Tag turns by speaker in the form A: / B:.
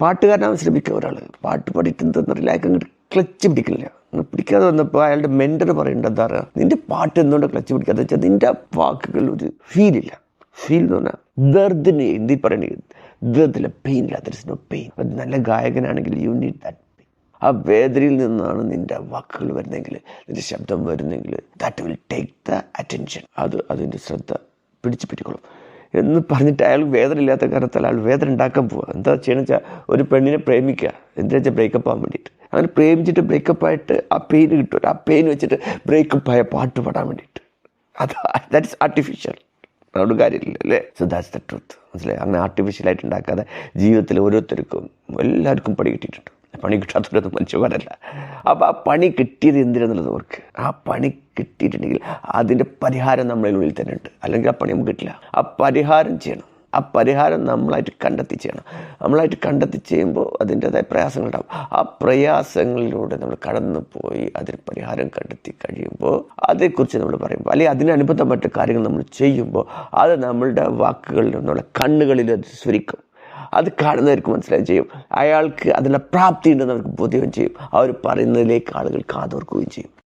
A: പാട്ടുകാരനാവാൻ ശ്രമിക്കുക ഒരാൾ പാട്ട് പഠിക്കുന്നതെന്നറിയില്ല അയാൾക്ക് അങ്ങോട്ട് ക്ലച്ച് പിടിക്കില്ല. പിടിക്കാതെ വന്നപ്പോൾ അയാളുടെ മെന്റർ പറയുന്നുണ്ട് എന്താ പറയുക നിന്റെ പാട്ട് എന്തുകൊണ്ട് ക്ലച്ച് പിടിക്കാതെ വെച്ചാൽ നിന്റെ വാക്കുകൾ ഒരു ഫീലില്ല ഫീൽ എന്ന് പറഞ്ഞാൽ ദർദിന് എന്തി പറയണേ? ദർദില്ല പെയിൻ ഇല്ല. ദർ ഇസ് നോ പെയിൻ നല്ല ഗായകനാണെങ്കിൽ യു നീഡ് ദാറ്റ് പെയിൻ ആ വേദനയിൽ നിന്നാണ് നിന്റെ വാക്കുകൾ വരുന്നെങ്കിൽ നിന്റെ ശബ്ദം വരുന്നെങ്കിൽ that will take the attention അത് അതിന്റെ ശ്രദ്ധ പിടിച്ചു പറ്റിക്കോളും എന്ന് പറഞ്ഞിട്ട് അയാൾ വേദന ഇല്ലാത്ത കാരണത്താൽ അയാൾ വേദന ഉണ്ടാക്കാൻ പോവുക എന്താ ചെയ്യണമെന്ന് വെച്ചാൽ ഒരു പെണ്ണിനെ പ്രേമിക്കുക. എന്താ വെച്ചാൽ ബ്രേക്കപ്പ് ആകാൻ വേണ്ടിയിട്ട്? അങ്ങനെ പ്രേമിച്ചിട്ട് ബ്രേക്കപ്പ് ആയിട്ട് ആ പെയിൻ കിട്ടും. ആ പെയിൻ വെച്ചിട്ട് ബ്രേക്കപ്പ് ആയ പാട്ട് പാടാൻ വേണ്ടിയിട്ട്. അത് ദാറ്റ് ഇസ് ആർട്ടിഫിഷ്യൽ അതുകൊണ്ട് കാര്യമില്ല അല്ലേ? സോ ദാറ്റ്സ് ദ ട്രൂത്ത് മനസ്സിലായി? അങ്ങനെ ആർട്ടിഫിഷ്യലായിട്ട് ഉണ്ടാക്കാതെ ജീവിതത്തിൽ ഓരോരുത്തർക്കും എല്ലാവർക്കും പടി കിട്ടിയിട്ടുണ്ട്. പണി കിട്ടാത്തവരൊന്നും മനുഷ്യന്മാരല്ല. അപ്പോൾ ആ പണി കിട്ടിയത് എന്തിനാന്നുള്ളത് ഓർക്ക്. ആ പണി കിട്ടിയിട്ടുണ്ടെങ്കിൽ അതിന്റെ പരിഹാരം നമ്മളുള്ളിൽ തന്നെ ഉണ്ട്. അല്ലെങ്കിൽ ആ പണി നമുക്ക് കിട്ടില്ല. ആ പരിഹാരം ചെയ്യണം. ആ പരിഹാരം നമ്മളായിട്ട് കണ്ടെത്തി ചെയ്യണം. നമ്മളായിട്ട് കണ്ടെത്തി ചെയ്യുമ്പോൾ അതിന്റെതായ പ്രയാസങ്ങളുണ്ടാവും ആ പ്രയാസങ്ങളിലൂടെ നമ്മൾ കടന്നു പോയി അതിന് പരിഹാരം കണ്ടെത്തി കഴിയുമ്പോൾ അതേക്കുറിച്ച് നമ്മൾ പറയുമ്പോൾ അല്ലെങ്കിൽ അതിനനുബന്ധമായിട്ട് കാര്യങ്ങൾ നമ്മൾ ചെയ്യുമ്പോൾ അത് നമ്മളുടെ വാക്കുകളിൽ നിന്നുള്ള കണ്ണുകളിൽ അത് സ്വരിക്കും അത് കാണുന്നവർക്ക് മനസ്സിലാവുകയും ചെയ്യും. അയാൾക്ക് അതിനുള്ള പ്രാപ്തി ഉണ്ടെന്ന് അവർക്ക് ബോധ്യം ചെയ്യും. അവർ പറയുന്നതിലേക്ക് ആളുകൾ കാതോർക്കുകയും ചെയ്യും.